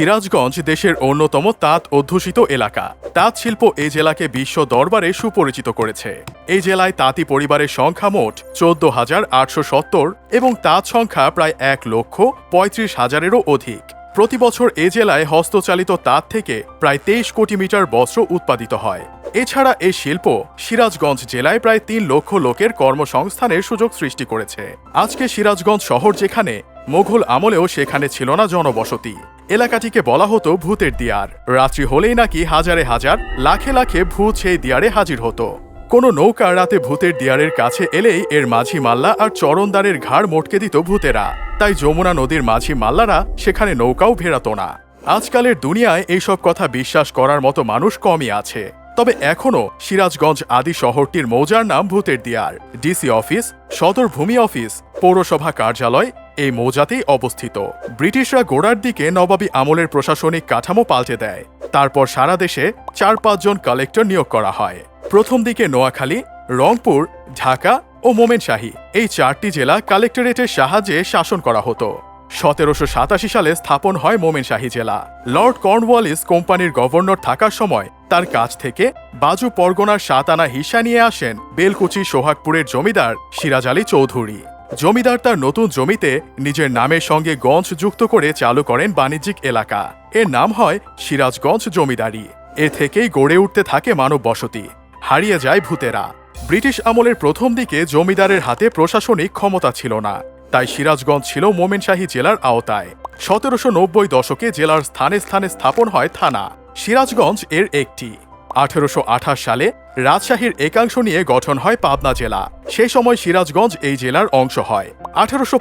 সিরাজগঞ্জ দেশের অন্যতম তাঁত অধ্যুষিত এলাকা। তাঁত শিল্প এই জেলাকে বিশ্ব দরবারে সুপরিচিত করেছে। এই জেলায় তাঁতি পরিবারের সংখ্যা মোট চোদ্দ হাজার আটশো সত্তর এবং তাঁত সংখ্যা প্রায় এক লক্ষ পঁয়ত্রিশ হাজারেরও অধিক। প্রতি বছর এ জেলায় হস্তচালিত তাঁত থেকে প্রায় তেইশ কোটি মিটার বস্ত্র উৎপাদিত হয়। এছাড়া এই শিল্প সিরাজগঞ্জ জেলায় প্রায় তিন লক্ষ লোকের কর্মসংস্থানের সুযোগ সৃষ্টি করেছে। আজকে সিরাজগঞ্জ শহর যেখানে মোঘল আমলেও সেখানে ছিল না জনবসতি। এলাকাটিকে বলা হতো ভূতের দিয়ার। রাত্রি হলেই নাকি হাজারে হাজার, লাখে লাখে ভূত সেই দিয়ারে হাজির হতো। কোনো নৌকা রাতে ভূতের দিয়ারের কাছে এলেই এর মাঝি মাল্লা আর চরণদারের ঘাড় মোটকে দিত ভূতেরা। তাই যমুনা নদীর মাঝি মাল্লারা সেখানে নৌকাও ভেড়াতো না। আজকালের দুনিয়ায় এইসব কথা বিশ্বাস করার মতো মানুষ কমই আছে। তবে এখনও সিরাজগঞ্জ আদি শহরটির মৌজার নাম ভূতের দিয়ার। ডিসি অফিস সদর ভূমি অফিস, পৌরসভা কার্যালয় এই মৌজাতেই অবস্থিত। ব্রিটিশরা গোড়ার দিকে নবাবী আমলের প্রশাসনিক কাঠামো পাল্টে দেয়। তারপর সারা দেশে চার পাঁচজন কালেক্টর নিয়োগ করা হয়। প্রথম দিকে নোয়াখালী, রংপুর, ঢাকা ও মোমেনশাহী এই চারটি জেলা কালেক্টরেটের সাহায্যে শাসন করা হতো। সতেরোশো সাতাশি সালে স্থাপন হয় মোমেনশাহী জেলা। লর্ড কর্নওয়ালিস কোম্পানির গভর্নর থাকার সময় তার কাছ থেকে বাজু পরগনার সাত আনা হিসা নিয়ে আসেন বেলকুচি সোহাগপুরের জমিদার সিরাজ আলী চৌধুরী। জমিদার তার নতুন জমিতে নিজের নামের সঙ্গে গঞ্জ যুক্ত করে চালু করেন বাণিজ্যিক এলাকা। এর নাম হয় সিরাজগঞ্জ জমিদারি। এ থেকেই গড়ে উঠতে থাকে মানব বসতি হারিয়ে যায় ভূতেরা। ব্রিটিশ আমলের প্রথম দিকে জমিদারের হাতে প্রশাসনিক ক্ষমতা ছিল না। তাই সিরাজগঞ্জ ছিল মোমেনশাহী জেলার আওতায়। সতেরোশো নব্বই দশকে জেলার স্থানে স্থানে স্থাপন হয় থানা। সিরাজগঞ্জ এর একটি। আঠেরোশো আঠাশ সালে রাজশাহীর একাংশ নিয়ে গঠন হয় পাবনা জেলা। সেই সময় সিরাজগঞ্জ এই জেলার অংশ হয়। আঠেরোশো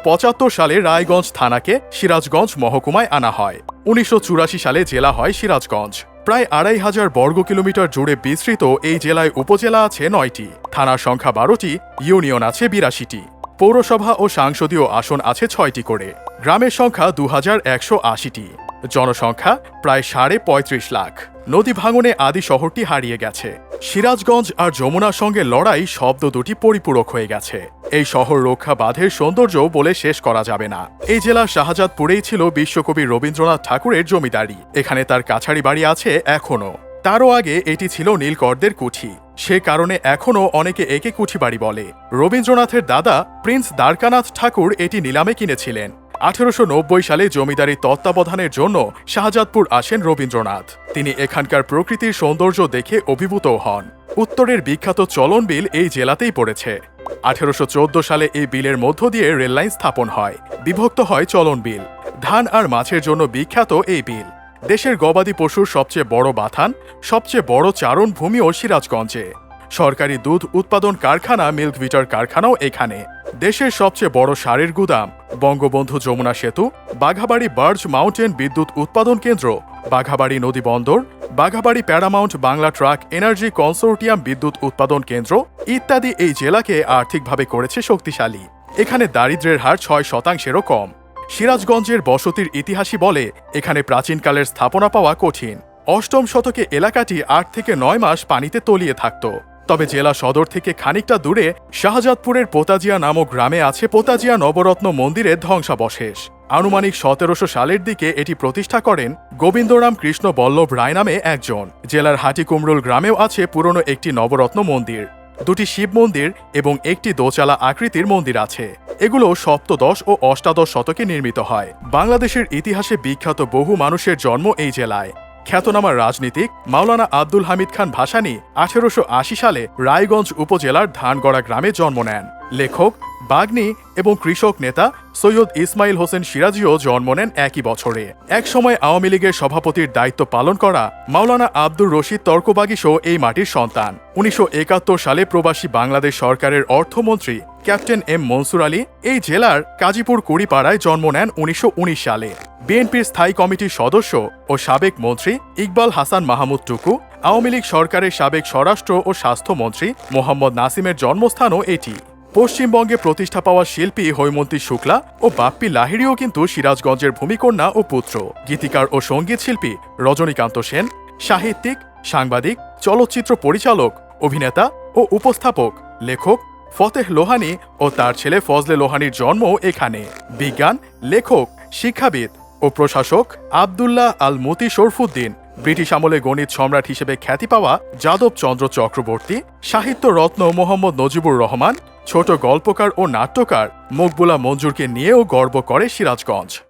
সালে রায়গঞ্জ থানাকে সিরাজগঞ্জ মহকুমায় আনা হয়। উনিশশো চুরাশি সালে জেলা হয় সিরাজগঞ্জ। প্রায় আড়াই হাজার বর্গ কিলোমিটার জুড়ে বিস্তৃত এই জেলায় উপজেলা আছে নয়টি। থানার সংখ্যা বারোটি, ইউনিয়ন আছে বিরাশিটি। পৌরসভা ও সাংসদীয় আসন আছে ছয়টি করে। গ্রামের সংখ্যা দু হাজার একশো আশিটি। জনসংখ্যা প্রায় সাড়ে পঁয়ত্রিশ লাখ। নদী ভাঙনে আদি শহরটি হারিয়ে গেছে। সিরাজগঞ্জ আর যমুনার সঙ্গে লড়াই শব্দ দুটি পরিপূরক হয়ে গেছে। এই শহর রক্ষা বাঁধের সৌন্দর্য বলে শেষ করা যাবে না। এই জেলা শাহজাদপুরেই ছিল বিশ্বকবি রবীন্দ্রনাথ ঠাকুরের জমিদারি। এখানে তার কাছারি বাড়ি আছে এখনও। তারও আগে এটি ছিল নীলকরদের কুঠি। সে কারণে এখনও অনেকে একে কুঠি বাড়ি বলে। রবীন্দ্রনাথের দাদা প্রিন্স দ্বারকানাথ ঠাকুর এটি নিলামে কিনেছিলেন। আঠেরোশো নব্বই সালে জমিদারি তত্ত্বাবধানের জন্য শাহজাদপুর আসেন রবীন্দ্রনাথ। তিনি এখানকার প্রকৃতির সৌন্দর্য দেখে অভিভূত হন। উত্তরের বিখ্যাত চলন বিল এই জেলাতেই পড়েছে। আঠেরোশো চৌদ্দ সালে এই বিলের মধ্য দিয়ে রেললাইন স্থাপন হয়। বিভক্ত হয় চলন বিল। ধান আর মাছের জন্য বিখ্যাত এই বিল। দেশের গবাদি পশুর সবচেয়ে বড় বাথান, সবচেয়ে বড় চারণ ভূমিও সিরাজগঞ্জে। সরকারি দুধ উৎপাদন কারখানা মিল্ক ভিটার কারখানাও এখানে। দেশের সবচেয়ে বড় সারের গুদাম, বঙ্গবন্ধু যমুনা সেতু, বাঘাবাড়ি বার্জ মাউন্টেন বিদ্যুৎ উৎপাদন কেন্দ্র, বাঘাবাড়ি নদী বন্দর, বাঘাবাড়ি Paramount Bangla Trac energy consortium বিদ্যুৎ উৎপাদন কেন্দ্র ইত্যাদি এই জেলাকে আর্থিকভাবে করেছে শক্তিশালী। এখানে দারিদ্র্যের হার ছয় শতাংশেরও কম। সিরাজগঞ্জের বসতির ইতিহাসই বলে, এখানে প্রাচীনকালের স্থাপনা পাওয়া কঠিন। অষ্টম শতকে এলাকাটি আট থেকে নয় মাস পানিতে তলিয়ে থাকত। তবে জেলা সদর থেকে খানিকটা দূরে শাহজাদপুরের পোতাজিয়া নামক গ্রামে আছে পোতাজিয়া নবরত্ন মন্দিরের ধ্বংসাবশেষ। আনুমানিক সতেরোশো সালের দিকে এটি প্রতিষ্ঠা করেন গোবিন্দরাম কৃষ্ণ বল্লভ রায় নামে একজন। জেলার হাটিকুমরুল গ্রামেও আছে পুরনো একটি নবরত্ন মন্দির। দুটি শিব মন্দির এবং একটি দোচালা আকৃতির মন্দির আছে। এগুলো সপ্তদশ ও অষ্টাদশ শতকে নির্মিত হয়। বাংলাদেশের ইতিহাসে বিখ্যাত বহু মানুষের জন্ম এই জেলায়। খ্যাতনামা রাজনীতিক মাওলানা আব্দুল হামিদ খান ভাসানী আঠেরোশো আশি সালে রায়গঞ্জ উপজেলার ধানগড়া গ্রামে জন্ম নেন। লেখক বাগ্নি এবং কৃষক নেতা সৈয়দ ইসমাইল হোসেন সিরাজিও জন্ম নেন একই বছরে। একসময় আওয়ামী লীগের সভাপতির দায়িত্ব পালন করা মাওলানা আব্দুর রশিদ তর্কবাগিসও এই মাটির সন্তান। উনিশশো একাত্তর সালে প্রবাসী বাংলাদেশ সরকারের অর্থমন্ত্রী ক্যাপ্টেন এম মনসুর আলী এই জেলার কাজীপুর কুড়িপাড়ায় জন্ম নেন উনিশশো উনিশ সালে। বিএনপির স্থায়ী কমিটির সদস্য ও সাবেক মন্ত্রী ইকবাল হাসান মাহমুদ টুকু, আওয়ামী লীগ সরকারের সাবেক স্বরাষ্ট্র ও স্বাস্থ্যমন্ত্রী মোহাম্মদ নাসিমের জন্মস্থানও এটি। পশ্চিমবঙ্গে প্রতিষ্ঠা পাওয়া শিল্পী হৈমন্তী শুক্লা ও বাপ্পি লাহিড়িও কিন্তু সিরাজগঞ্জের ভূমিকন্যা ও পুত্র। গীতিকার ও সংগীত শিল্পী রজনীকান্ত সেন, সাহিত্যিক, সাংবাদিক, চলচ্চিত্র পরিচালক, অভিনেতা ও উপস্থাপক, লেখক ফতেহ লোহানি ও তার ছেলে ফজলে লোহানির জন্ম এখানে। বিজ্ঞান, লেখক, শিক্ষাবিদ ও প্রশাসক আবদুল্লাহ আল মতি শরফুদ্দিন, ব্রিটিশ আমলে গণিত সম্রাট হিসেবে খ্যাতি পাওয়া যাদব চন্দ্র চক্রবর্তী, সাহিত্য রত্ন মোহাম্মদ নজিবুর রহমান, ছোট গল্পকার ও নাট্যকার মকবুলা মঞ্জুরকে নিয়েও গর্ব করে সিরাজগঞ্জ।